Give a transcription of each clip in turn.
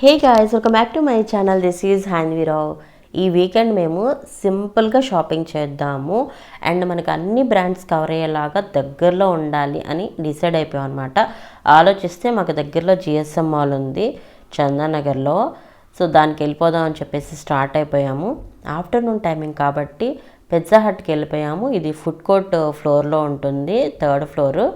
Hey guys welcome back to my channel. This is హ్యాండ్వీరావ్ ఈ weekend మేము సింపుల్గా shopping చేద్దాము. అండ్ మనకు అన్ని బ్రాండ్స్ కవర్ అయ్యేలాగా దగ్గరలో ఉండాలి అని డిసైడ్ అయిపోయాం అనమాట ఆలోచిస్తే మాకు దగ్గరలో జిఎస్ఎం మాల్ ఉంది చందానగర్లో. సో దానికి వెళ్ళిపోదాం అని చెప్పేసి స్టార్ట్ అయిపోయాము. ఆఫ్టర్నూన్ టైమింగ్ కాబట్టి పిజ్జా హట్కి వెళ్ళిపోయాము. ఇది ఫుడ్ కోర్ట్ ఫ్లోర్లో ఉంటుంది థర్డ్ ఫ్లోరు.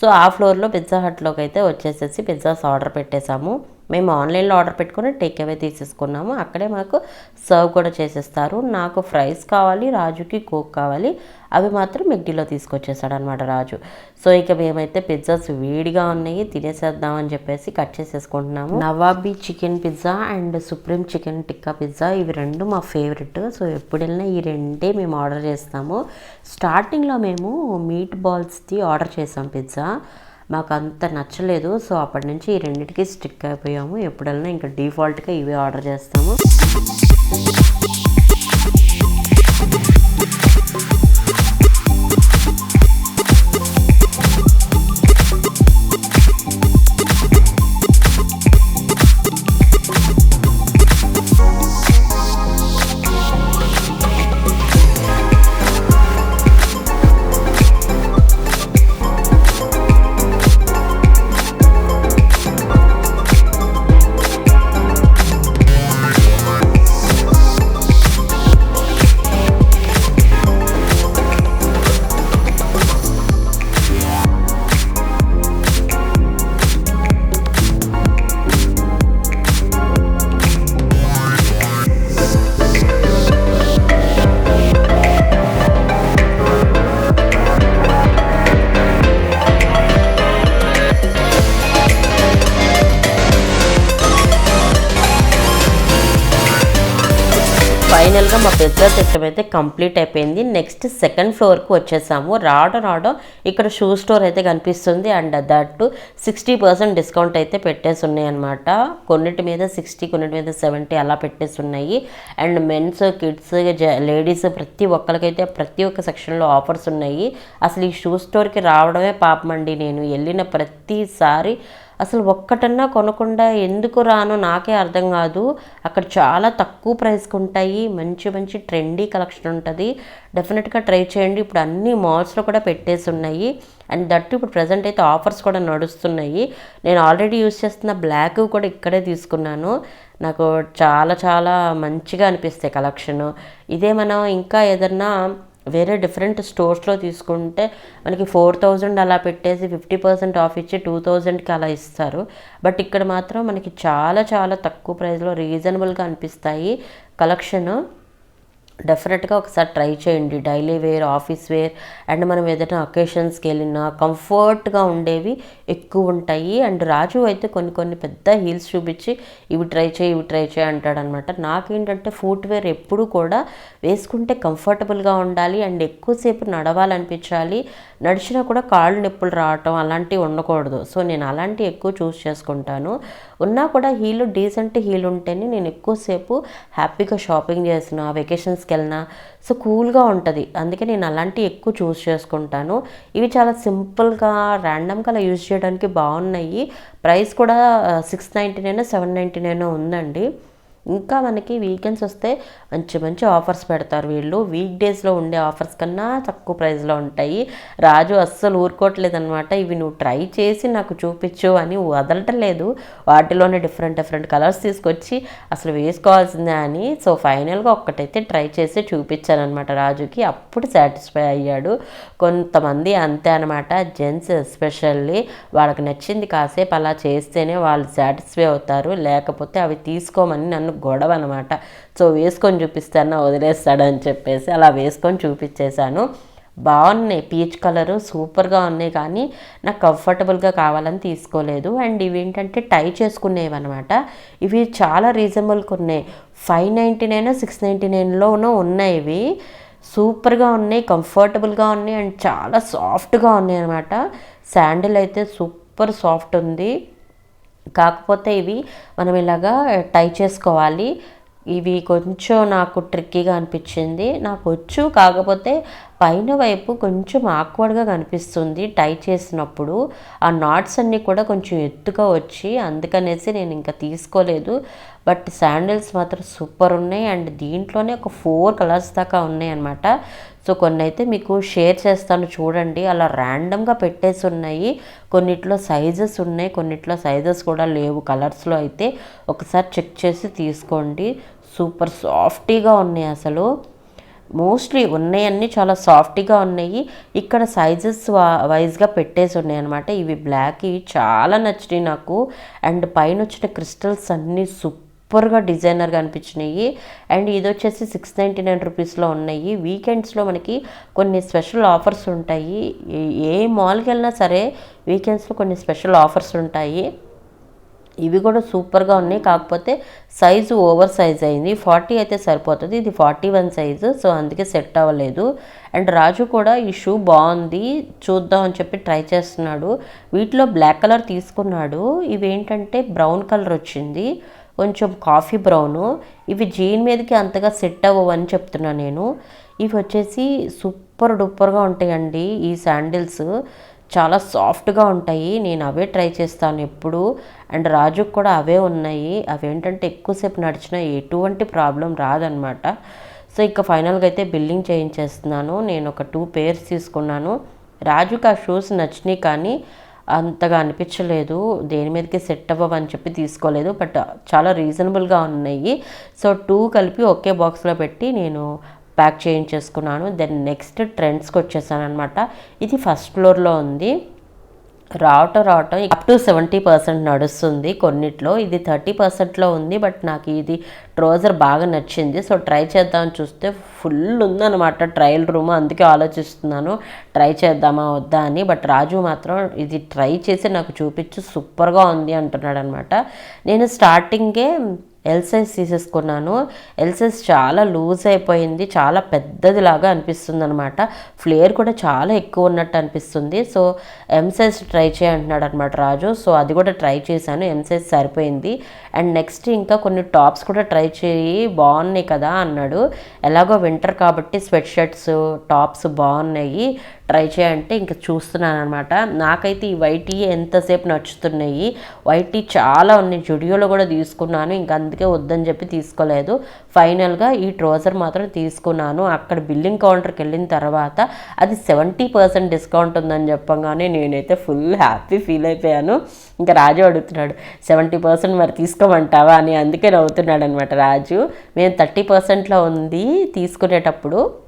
సో ఆ ఫ్లోర్లో పిజ్జా హట్లోకి అయితే వచ్చేసేసి పిజ్జాస్ ఆర్డర్ పెట్టేశాము. మేము ఆన్లైన్లో ఆర్డర్ పెట్టుకుని టేక్ అవే తీసేసుకున్నాము. అక్కడే మాకు సర్వ్ కూడా చేసేస్తారు. నాకు ఫ్రైస్ కావాలి రాజుకి కోక్ కావాలి. అవి మాత్రం మిగ్డీలో తీసుకొచ్చేసాడు అనమాట రాజు. సో ఇక మేమైతే పిజ్జాస్ వేడిగా ఉన్నాయి తినేసేద్దామని చెప్పేసి cut చేసేసుకుంటున్నాము. Nawabi chicken pizza and supreme chicken tikka pizza ఇవి రెండు మా ఫేవరెట్. సో ఎప్పుడు వెళ్ళినా ఈ రెండే మేము ఆర్డర్ చేస్తాము. స్టార్టింగ్లో మేము మీట్ బాల్స్ది ఆర్డర్ చేసాం పిజ్జా. మాకు అంత నచ్చలేదు. సో అప్పటి నుంచి ఈ రెండింటికి స్టిక్ అయిపోయాము. ఎప్పుడైనా ఇంకా డిఫాల్ట్గా ఇవే ఆర్డర్ చేస్తాము. ఫైనల్గా సెక్షన్ అయితే కంప్లీట్ అయిపోయింది నెక్స్ట్ సెకండ్ ఫ్లోర్కి వచ్చేసాము. రావడం రావడం ఇక్కడ షూ స్టోర్ అయితే కనిపిస్తుంది. And that sixty percent discount అయితే పెట్టేసి ఉన్నాయి అనమాట కొన్నిటి మీద సిక్స్టీ కొన్నిటి మీద సెవెంటీ అలా పెట్టేసి ఉన్నాయి. అండ్ మెన్స్ కిడ్స్ లేడీస్ ప్రతి ఒక్కరికైతే ప్రతి ఒక్క సెక్షన్లో ఆఫర్స్ ఉన్నాయి. అసలు ఈ షూ స్టోర్కి రావడమే పాపమండి నేను వెళ్ళిన ప్రతిసారి అసలు ఒక్కటన్నా కొనకుండా ఎందుకు రాను నాకే అర్థం కాదు. అక్కడ చాలా తక్కువ ప్రైస్కి ఉంటాయి. మంచి మంచి ట్రెండీ కలెక్షన్ ఉంటుంది. డెఫినెట్గా ట్రై చేయండి. ఇప్పుడు అన్ని మాల్స్లో కూడా పెట్టేసి ఉన్నాయి. అండ్ దట్ ఇప్పుడు ప్రజెంట్ అయితే ఆఫర్స్ కూడా నడుస్తున్నాయి. నేను ఆల్రెడీ యూస్ చేస్తున్న బ్లాక్ కూడా ఇక్కడే తీసుకున్నాను. నాకు చాలా చాలా మంచిగా అనిపిస్తాయి కలెక్షన్. ఇదే మనం ఇంకా ఏదన్నా వేరే డిఫరెంట్ స్టోర్స్లో తీసుకుంటే మనకి ఫోర్ థౌజండ్ అలా పెట్టేసి ఫిఫ్టీ పర్సెంట్ ఆఫ్ ఇచ్చి టూ థౌజండ్కి అలా ఇస్తారు. బట్ ఇక్కడ మాత్రం మనకి చాలా చాలా తక్కువ ప్రైస్లో రీజనబుల్గా అనిపిస్తాయి కలెక్షన్. డెఫినెట్గా ఒకసారి ట్రై చేయండి. Daily wear office wear and మనం ఏదైనా అకేషన్స్కి వెళ్ళినా కంఫర్ట్గా ఉండేవి ఎక్కువ ఉంటాయి. అండ్ రాజు అయితే కొన్ని కొన్ని పెద్ద హీల్స్ చూపించి ఇవి ట్రై చేయి ఇవి ట్రై చేయి అంటాడనమాట. నాకేంటంటే ఫూట్ వేర్ ఎప్పుడు కూడా వేసుకుంటే కంఫర్టబుల్గా ఉండాలి అండ్ ఎక్కువసేపు నడవాలనిపించాలి. నడిచినా కూడా కాళ్ళు నొప్పులు రావటం అలాంటివి ఉండకూడదు. సో నేను అలాంటివి ఎక్కువ చూస్ చేసుకుంటాను. ఉన్నా కూడా హీల్ డీసెంట్ హీల్ ఉంటేనే నేను ఎక్కువసేపు హ్యాపీగా షాపింగ్ చేసిన వెకేషన్స్ ప్లేసెస్కి వెళ్ళినా సో కూల్గా ఉంటుంది. అందుకే నేను అలాంటివి ఎక్కువ చూస్ చేసుకుంటాను. ఇవి చాలా సింపుల్గా ర్యాండమ్గా అలా యూజ్ చేయడానికి బాగున్నాయి. ప్రైస్ కూడా six ninety nine seven ninety nine ఉందండి. ఇంకా మనకి వీకెండ్స్ వస్తే మంచి మంచి ఆఫర్స్ పెడతారు వీళ్ళు. వీక్ డేస్లో ఉండే ఆఫర్స్ కన్నా తక్కువ ప్రైస్లో ఉంటాయి. రాజు అస్సలు ఊరుకోవట్లేదు అనమాట ఇవి నువ్వు ట్రై చేసి నాకు చూపించు అని వదలటం లేదు. వాటిలోనే డిఫరెంట్ డిఫరెంట్ కలర్స్ తీసుకొచ్చి అసలు వేసుకోవాల్సిందే అని సో ఫైనల్గా ఒక్కటైతే ట్రై చేసి చూపించానమాట రాజుకి. అప్పుడు సాటిస్ఫై అయ్యాడు. కొంతమంది అంతే అనమాట జెంట్స్ ఎస్పెషల్లీ వాళ్ళకి నచ్చింది కాసేపు అలా చేస్తేనే వాళ్ళు సాటిస్ఫై అవుతారు. లేకపోతే అవి తీసుకోమని నన్ను గొడవ అనమాట సో వేసుకొని చూపిస్తాను వదిలేస్తాడని చెప్పేసి అలా వేసుకొని చూపించేశాను. బాగున్నాయి పీచ్ కలరు సూపర్గా ఉన్నాయి కానీ నాకు కంఫర్టబుల్గా కావాలని తీసుకోలేదు. అండ్ ఇవి ఏంటంటే టై చేసుకునేవి అనమాట ఇవి చాలా రీజనబుల్గా ఉన్నాయి. Five ninety nine six ninety నైన్లోనూ ఉన్నాయి ఇవి. సూపర్గా ఉన్నాయి కంఫర్టబుల్గా ఉన్నాయి అండ్ చాలా సాఫ్ట్గా ఉన్నాయి అనమాట శాండిల్ అయితే సూపర్ సాఫ్ట్ ఉంది. కాకపోతే ఇవి మనం ఇలాగా టై చేసుకోవాలి. ఇవి కొంచెం నాకు ట్రిక్కీగా అనిపించింది. నాకు వచ్చు కాకపోతే పైన వైపు కొంచెం ఆక్వర్డ్గా కనిపిస్తుంది. టై చేసినప్పుడు ఆ నాట్స్ అన్నీ కూడా కొంచెం ఎత్తుగా వచ్చి అందుకనేసి నేను ఇంకా తీసుకోలేదు. బట్ శాండిల్స్ మాత్రం సూపర్ ఉన్నాయి. అండ్ దీంట్లోనే ఒక ఫోర్ కలర్స్ దాకా ఉన్నాయి అనమాట సో కొన్ని అయితే మీకు షేర్ చేస్తాను చూడండి. అలా ర్యాండమ్గా పెట్టేసి ఉన్నాయి. కొన్నిట్లో సైజెస్ ఉన్నాయి. కొన్నిట్లో సైజెస్ కూడా లేవు కలర్స్లో అయితే. ఒకసారి చెక్ చేసి తీసుకోండి. సూపర్ సాఫ్టీగా ఉన్నాయి అసలు. మోస్ట్లీ ఉన్నాయన్నీ చాలా సాఫ్ట్గా ఉన్నాయి. ఇక్కడ సైజెస్ వైజ్గా పెట్టేసి ఉన్నాయి అనమాట ఇవి బ్లాక్ ఇవి చాలా నచ్చినాయి నాకు. అండ్ పైన వచ్చిన క్రిస్టల్స్ అన్నీ సూపర్గా డిజైనర్గా అనిపించినాయి. అండ్ ఇది వచ్చేసి సిక్స్ నైంటీ నైన్ రూపీస్లో ఉన్నాయి. వీకెండ్స్లో మనకి కొన్ని స్పెషల్ ఆఫర్స్ ఉంటాయి. ఏ మాల్కి వెళ్ళినా సరే వీకెండ్స్లో కొన్ని స్పెషల్ ఆఫర్స్ ఉంటాయి. ఇవి కూడా సూపర్గా ఉన్నాయి. కాకపోతే సైజు ఓవర్ సైజ్ అయింది. ఫార్టీ అయితే సరిపోతుంది. ఇది ఫార్టీ వన్ సైజు. సో అందుకే సెట్ అవ్వలేదు. అండ్ రాజు కూడా ఈ షూ బాగుంది. చూద్దాం అని చెప్పి ట్రై చేస్తున్నాడు. వీటిలో బ్లాక్ కలర్ తీసుకున్నాడు. ఇవేంటంటే బ్రౌన్ కలర్ వచ్చింది. కొంచెం కాఫీ బ్రౌను. ఇవి జీన్ మీదకి అంతగా సెట్ అవ్వవని చెప్తున్నా నేను. ఇవి వచ్చేసి సూపర్ డూపర్గా ఉంటాయండి ఈ శాండిల్స్. చాలా సాఫ్ట్గా ఉంటాయి. నేను అవే ట్రై చేస్తాను ఎప్పుడు. అండ్ రాజుకు కూడా అవే ఉన్నాయి. అవేంటంటే ఎక్కువసేపు నడిచినా ఎటువంటి ప్రాబ్లం రాదనమాట. సో ఇక ఫైనల్గా అయితే బిల్లింగ్ చేయించేస్తున్నాను. నేను ఒక టూ పేర్స్ తీసుకున్నాను. రాజుకి ఆ షూస్ నచ్చినాయి కానీ అంతగా అనిపించలేదు. దేని మీదకి సెట్ అవ్వవని చెప్పి తీసుకోలేదు. బట్ చాలా రీజనబుల్గా ఉన్నాయి. సో టూ కలిపి ఒకే బాక్స్లో పెట్టి నేను ప్యాక్ చేయించేసుకున్నాను. దెన్ నెక్స్ట్ ట్రెండ్స్కి వచ్చేసాను అనమాట ఇది ఫస్ట్ ఫ్లోర్లో ఉంది. రావటం రావటం అప్ టు సెవెంటీ పర్సెంట్ నడుస్తుంది కొన్నిట్లో. ఇది థర్టీ పర్సెంట్లో ఉంది బట్ నాకు ఇది ట్రోజర్ బాగా నచ్చింది. సో ట్రై చేద్దామని చూస్తే ఫుల్ ఉందన్నమాట ట్రయల్ రూమ్ అందుకే ఆలోచిస్తున్నాను ట్రై చేద్దామా వద్దా అని. బట్ రాజు మాత్రం ఇది ట్రై చేసి నాకు చూపించి సూపర్గా ఉంది అంటున్నాడు అనమాట నేను స్టార్టింగే ఎల్ సైజ్ తీసేసుకున్నాను. ఎల్ సైజ్ చాలా లూజ్ అయిపోయింది. చాలా పెద్దది లాగా అనిపిస్తుంది అనమాట ఫ్లేర్ కూడా చాలా ఎక్కువ ఉన్నట్టు అనిపిస్తుంది. సో ఎం సైజ్ ట్రై చేయంటున్నాడు అనమాట రాజు. సో అది కూడా ట్రై చేశాను. ఎం సైజ్ సరిపోయింది. అండ్ నెక్స్ట్ ఇంకా కొన్ని టాప్స్ కూడా ట్రై చేయి. బాగున్నాయి కదా అన్నాడు. ఎలాగో వింటర్ కాబట్టి స్వెట్ షర్ట్స్ టాప్స్ బాగున్నాయి. ట్రై చేయంటే ఇంకా చూస్తున్నాను అనమాట నాకైతే ఈ వైటీ ఎంతసేపు నచ్చుతున్నాయి. వైటీ చాలా ఉన్నాయి. జుడియోలో కూడా తీసుకున్నాను. ఇంకా అందుకే వద్దని చెప్పి తీసుకోలేదు. ఫైనల్గా ఈ ట్రోజర్ మాత్రం తీసుకున్నాను. అక్కడ బిల్లింగ్ కౌంటర్కి వెళ్ళిన తర్వాత అది సెవెంటీ పర్సెంట్ డిస్కౌంట్ ఉందని చెప్పగానే నేనైతే ఫుల్ హ్యాపీ ఫీల్ అయిపోయాను. ఇంకా రాజు అడుగుతున్నాడు సెవెంటీ పర్సెంట్ మరి తీసుకోమంటావా? అని అందుకే నవ్వుతున్నాడు అనమాట రాజు. మేము థర్టీ పర్సెంట్లో ఉంది తీసుకునేటప్పుడు.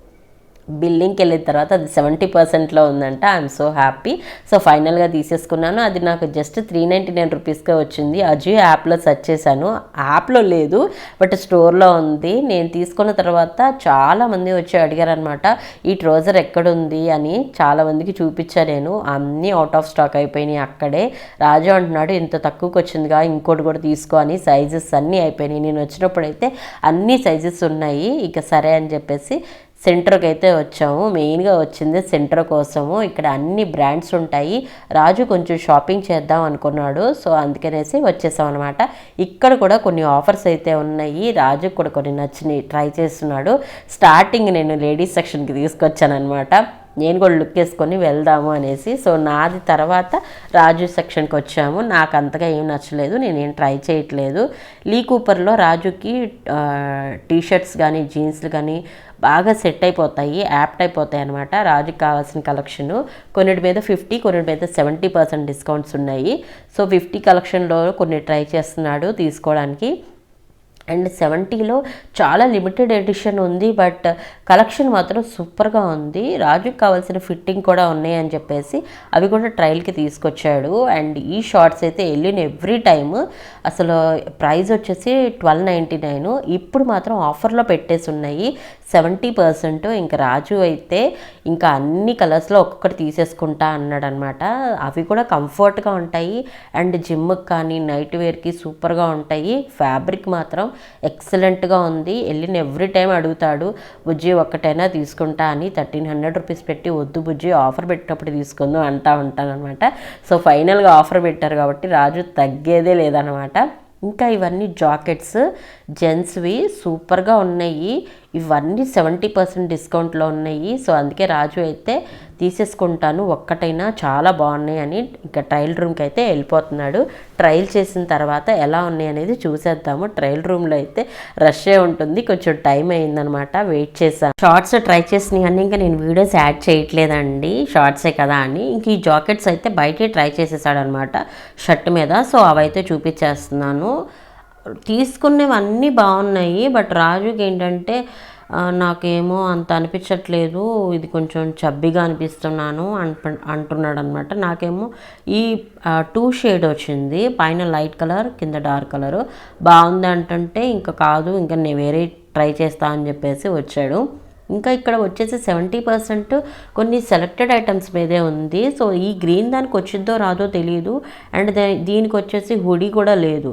బిల్లింగ్కి వెళ్ళిన తర్వాత అది సెవెంటీ పర్సెంట్లో ఉందంట. ఐఎమ్ సో హ్యాపీ సో ఫైనల్గా తీసేసుకున్నాను. అది నాకు జస్ట్ త్రీ నైంటీ నైన్ రూపీస్కే వచ్చింది. అజియో యాప్లో సెర్చ్ చేశాను. యాప్లో లేదు బట్ స్టోర్లో ఉంది. నేను తీసుకున్న తర్వాత చాలామంది వచ్చి అడిగారనమాట ఈ ట్రోజర్ ఎక్కడుంది? అని చాలామందికి చూపించా నేను. అన్నీ అవుట్ ఆఫ్ స్టాక్ అయిపోయినాయి అక్కడే. రాజు అంటున్నాడు ఇంత తక్కువకి వచ్చిందిగా ఇంకోటి కూడా తీసుకో అని. సైజెస్ అన్నీ అయిపోయినాయి. నేను వచ్చినప్పుడు అయితే అన్ని సైజెస్ ఉన్నాయి. ఇక సరే అని చెప్పేసి సెంటర్కి అయితే వచ్చాము. మెయిన్గా వచ్చింది సెంటర్ కోసము. ఇక్కడ అన్ని బ్రాండ్స్ ఉంటాయి. రాజు కొంచెం షాపింగ్ చేద్దాం అనుకున్నాడు. సో అందుకనేసి వచ్చేసాం అనమాట ఇక్కడ కూడా కొన్ని ఆఫర్స్ అయితే ఉన్నాయి. రాజు కూడా కొన్ని నచ్చినాయి ట్రై చేస్తున్నాడు. స్టార్టింగ్ నేను లేడీస్ సెక్షన్కి తీసుకొచ్చాను అనమాట నేను కూడా లుక్ వేసుకొని వెళ్దాము అనేసి. సో నాది తర్వాత రాజు సెక్షన్కి వచ్చాము. నాకు అంతగా ఏం నచ్చలేదు. నేనేం ట్రై చేయట్లేదు. లీ కూపర్లో రాజుకి టీ షర్ట్స్ కానీ జీన్స్లు కానీ బాగా సెట్ అయిపోతాయి. యాప్ట్ అయిపోతాయి అనమాట రాజుకి కావాల్సిన కలెక్షన్ కొన్నిటి మీద ఫిఫ్టీ కొన్నిటి మీద సెవెంటీ పర్సెంట్ డిస్కౌంట్స్ ఉన్నాయి. సో ఫిఫ్టీ కలెక్షన్లో కొన్ని ట్రై చేస్తున్నాడు తీసుకోవడానికి. అండ్ సెవెంటీలో చాలా లిమిటెడ్ ఎడిషన్ ఉంది బట్ కలెక్షన్ మాత్రం సూపర్గా ఉంది. రాజుకి కావాల్సిన ఫిట్టింగ్ కూడా ఉన్నాయి అని చెప్పేసి అవి కూడా ట్రయల్కి తీసుకొచ్చాడు. అండ్ ఈ షార్ట్స్ అయితే వెళ్ళిన ఎవ్రీ టైమ్. అసలు ప్రైస్ వచ్చేసి ట్వెల్వ్ నైంటీ నైన్. ఇప్పుడు మాత్రం ఆఫర్లో పెట్టేసి ఉన్నాయి. Seventy percent. ఇంకా రాజు అయితే ఇంకా అన్ని కలర్స్లో ఒక్కొక్కటి తీసేసుకుంటా అన్నాడు అనమాట అవి కూడా కంఫర్ట్గా ఉంటాయి. అండ్ జిమ్కి కానీ నైట్ వేర్కి సూపర్గా ఉంటాయి. ఫ్యాబ్రిక్ మాత్రం ఎక్సలెంట్గా ఉంది. వెళ్ళిన ఎవ్రీ టైం అడుగుతాడు బుజ్జి ఒక్కటైనా తీసుకుంటా అని థర్టీన్ హండ్రెడ్ రూపీస్ పెట్టి వద్దు బుజ్జి ఆఫర్ పెట్టినప్పుడు తీసుకుందాం అంటా ఉంటాను అనమాట సో ఫైనల్గా ఆఫర్ పెట్టారు కాబట్టి రాజు తగ్గేదే లేదనమాట ఇంకా ఇవన్నీ జాకెట్స్ జెంట్స్వి సూపర్గా ఉన్నాయి. ఇవన్నీ సెవెంటీ పర్సెంట్ డిస్కౌంట్లో ఉన్నాయి. సో అందుకే రాజు అయితే తీసేసుకుంటాను ఒక్కటైనా చాలా బాగున్నాయి అని ఇంకా ట్రయల్ రూమ్కి అయితే వెళ్ళిపోతున్నాడు. ట్రయల్ చేసిన తర్వాత ఎలా ఉన్నాయి అనేది చూసేద్దాము. ట్రయల్ రూమ్లో అయితే రష్ే ఉంటుంది. కొంచెం టైం అయిందనమాట. వెయిట్ చేశాను. షార్ట్స్ ట్రై చేసినాయి ఇంకా నేను వీడియోస్ యాడ్ చేయట్లేదండి. షార్ట్సే కదా అని. ఇంక ఈ జాకెట్స్ అయితే బయటే ట్రై చేసేసాడనమాట. షర్ట్ మీద. సో అవైతే చూపించేస్తున్నాను. తీసుకునేవన్నీ బాగున్నాయి. బట్ రాజుకి ఏంటంటే నాకేమో అంత అనిపించట్లేదు. ఇది కొంచెం చబ్బిగా అనిపిస్తున్నాను అంట అంటున్నాడు అనమాట నాకేమో ఈ టూ షేడ్ వచ్చింది. పైన లైట్ కలర్ కింద డార్క్ కలర్ బాగుంది అంటుంటే ఇంకా కాదు ఇంకా నేను వేరే ట్రై చేస్తా అని చెప్పేసి వచ్చాడు. ఇంకా ఇక్కడ వచ్చేసి సెవెంటీ పర్సెంట్ కొన్ని సెలెక్టెడ్ ఐటమ్స్ మీదే ఉంది. సో ఈ గ్రీన్ దానికి వచ్చిందో రాదో తెలియదు అండ్ దీనికి వచ్చేసి హుడీ కూడా లేదు.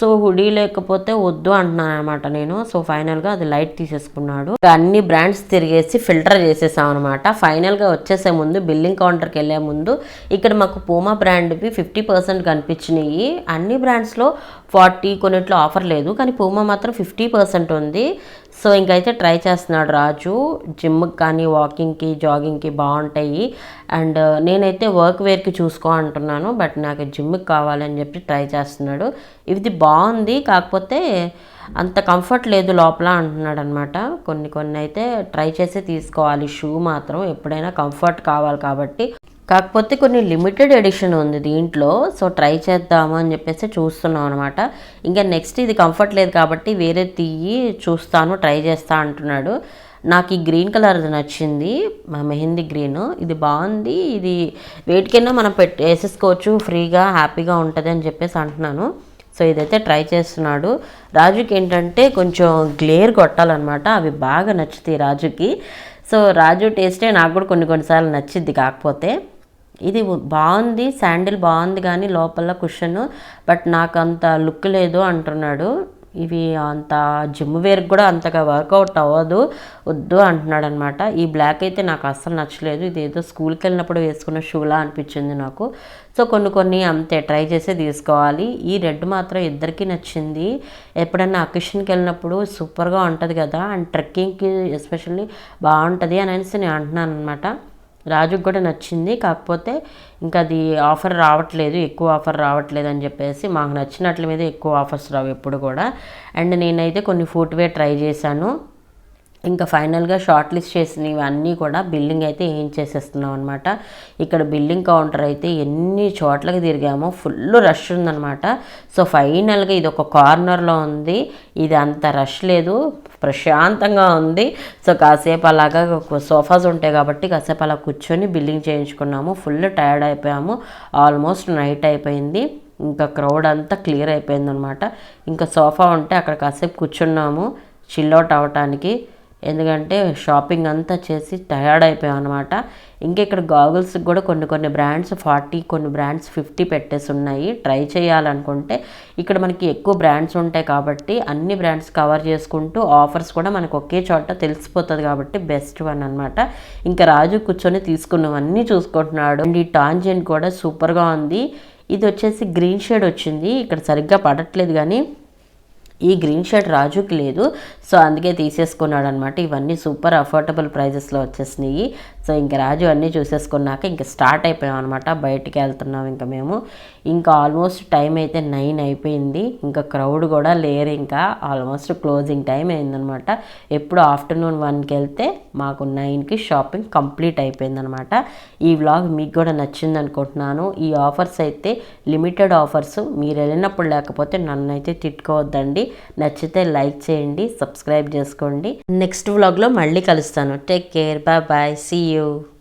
సో హుడీ లేకపోతే వద్దు అంటున్నాను అనమాట నేను. సో ఫైనల్గా అది లైట్ తీసేసుకున్నాడు. అన్ని బ్రాండ్స్ తిరిగేసి ఫిల్టర్ చేసేసాం అనమాట ఫైనల్గా వచ్చేసే ముందు బిల్లింగ్ కౌంటర్కి వెళ్ళే ముందు ఇక్కడ మాకు పూమా బ్రాండ్వి ఫిఫ్టీ పర్సెంట్ కనిపించినాయి. అన్ని బ్రాండ్స్లో ఫార్టీ కొన్నిట్లో ఆఫర్ లేదు. కానీ పూమా మాత్రం ఫిఫ్టీ పర్సెంట్ ఉంది. సో ఇంకైతే ట్రై చేస్తున్నాడు రాజు. జిమ్కి కానీ వాకింగ్కి జాగింగ్కి బాగుంటాయి. అండ్ uh, నేనైతే వర్క్ వేర్కి చూసుకో అంటున్నాను బట్ నాకు జిమ్కి కావాలని చెప్పి ట్రై చేస్తున్నాడు. ఇది బాగుంది కాకపోతే అంత కంఫర్ట్ లేదు లోపల అంటున్నాడు అనమాట కొన్ని కొన్ని అయితే ట్రై చేసి తీసుకోవాలి. షూ మాత్రం ఎప్పుడైనా కంఫర్ట్ కావాలి కాబట్టి కాకపోతే కొన్ని లిమిటెడ్ ఎడిషన్ ఉంది దీంట్లో. సో ట్రై చేద్దాము అని చెప్పేసి చూస్తున్నాం అనమాట ఇంకా నెక్స్ట్ ఇది కంఫర్ట్ లేదు కాబట్టి వేరే తీయి చూస్తాను ట్రై చేస్తా అంటున్నాడు. నాకు ఈ గ్రీన్ కలర్ నచ్చింది మెహందీ గ్రీన్. ఇది బాగుంది ఇది వేటికైనా మనం పెట్టి వేసేసుకోవచ్చు ఫ్రీగా హ్యాపీగా ఉంటుంది అని చెప్పేసి అంటున్నాను. సో ఇదైతే ట్రై చేస్తున్నాడు. రాజుకి ఏంటంటే కొంచెం గ్లేర్ కొట్టాలన్నమాట అవి బాగా నచ్చుతాయి రాజుకి. సో రాజు టేస్టే నాకు కూడా కొన్ని కొన్నిసార్లు నచ్చిద్ది కాకపోతే. ఇది బాగుంది శాండిల్ బాగుంది కానీ లోపల కుషన్ బట్ నాకు అంత లుక్ లేదు అంటున్నాడు. ఇవి అంత జిమ్ వేర్కి కూడా అంతగా వర్కౌట్ అవ్వదు వద్దు అంటున్నాడు అనమాట ఈ బ్లాక్ అయితే నాకు అస్సలు నచ్చలేదు. ఇది ఏదో స్కూల్కి వెళ్ళినప్పుడు వేసుకున్న షూలా అనిపించింది నాకు. సో కొన్ని కొన్ని అంతే ట్రై చేసే తీసుకోవాలి. ఈ రెడ్ మాత్రం ఇద్దరికి నచ్చింది. ఎప్పుడన్నా అకేషన్కి వెళ్ళినప్పుడు సూపర్గా ఉంటుంది కదా అండ్ ట్రెక్కింగ్కి ఎస్పెషల్లీ బాగుంటుంది అని అనేసి నేను అంటున్నాను అనమాట రాజుకు కూడా నచ్చింది. కాకపోతే ఇంకా అది ఆఫర్ రావట్లేదు ఎక్కువ ఆఫర్ రావట్లేదు అని చెప్పేసి మాకు నచ్చినట్ల మీద ఎక్కువ ఆఫర్స్ రావు ఎప్పుడు కూడా. అండ్ నేనైతే కొన్ని ఫుట్వేర్ ట్రై చేశాను. ఇంకా ఫైనల్గా షార్ట్ లిస్ట్ చేసినవన్నీ కూడా బిల్లింగ్ అయితే ఏం చేసేస్తున్నాం అనమాట ఇక్కడ బిల్లింగ్ కౌంటర్ అయితే ఎన్ని చోట్లకి తిరిగామో ఫుల్ రష్ ఉందనమాట సో ఫైనల్గా ఇది ఒక కార్నర్లో ఉంది. ఇది అంత రష్ లేదు. ప్రశాంతంగా ఉంది. సో కాసేపు అలాగా సోఫాస్ ఉంటాయి కాబట్టి కాసేపు అలా కూర్చొని బిల్లింగ్ చేయించుకున్నాము. ఫుల్ టైర్డ్ అయిపోయాము. ఆల్మోస్ట్ నైట్ అయిపోయింది. ఇంకా క్రౌడ్ అంతా క్లియర్ అయిపోయింది అనమాట ఇంకా సోఫా ఉంటే అక్కడ కాసేపు కూర్చున్నాము. చిల్అవుట్ అవ్వటానికి ఎందుకంటే షాపింగ్ అంతా చేసి టయర్డ్ అయిపోయాం అనమాట ఇంకా ఇక్కడ గాగుల్స్కి కూడా కొన్ని కొన్ని బ్రాండ్స్ ఫార్టీ కొన్ని బ్రాండ్స్ ఫిఫ్టీ పెట్టేసి ఉన్నాయి. ట్రై చేయాలనుకుంటే ఇక్కడ మనకి ఎక్కువ బ్రాండ్స్ ఉంటాయి కాబట్టి అన్ని బ్రాండ్స్ కవర్ చేసుకుంటూ ఆఫర్స్ కూడా మనకు ఒకే చోట తెలిసిపోతుంది కాబట్టి బెస్ట్ వన్ అనమాట ఇంకా రాజు కూర్చొని తీసుకున్నవన్నీ చూసుకుంటున్నాడు. అండ్ ఈ టాంజెంట్ కూడా సూపర్గా ఉంది. ఇది వచ్చేసి గ్రీన్ షేడ్ వచ్చింది. ఇక్కడ సరిగ్గా పడట్లేదు కానీ ఈ గ్రీన్ షర్ట్ రాజుకి లేదు. సో అందుకే తీసేసుకున్నాడు అనమాట ఇవన్నీ సూపర్ అఫోర్డబుల్ ప్రైజెస్లో వచ్చేసినాయి. సో ఇంకా రాజు అన్నీ చూసేసుకున్నాక ఇంకా స్టార్ట్ అయిపోయాం అనమాట బయటికి వెళ్తున్నాం ఇంకా మేము. ఇంకా ఆల్మోస్ట్ టైం అయితే నైన్ అయిపోయింది. ఇంకా క్రౌడ్ కూడా లేరు ఇంకా. ఆల్మోస్ట్ క్లోజింగ్ టైం అయిందనమాట ఎప్పుడు ఆఫ్టర్నూన్ వన్కి వెళ్తే మాకు నైన్కి షాపింగ్ కంప్లీట్ అయిపోయిందనమాట ఈ వ్లాగ్ మీకు కూడా నచ్చింది అనుకుంటున్నాను. ఈ ఆఫర్స్ అయితే లిమిటెడ్ ఆఫర్స్. మీరు వెళ్ళినప్పుడు లేకపోతే నన్ను అయితే తిట్టుకోవద్దండి. నచ్చితే లైక్ చేయండి సబ్స్క్రైబ్ చేసుకోండి. నెక్స్ట్ వ్లాగ్లో మళ్ళీ కలుస్తాను. Take care bye bye see you. eu.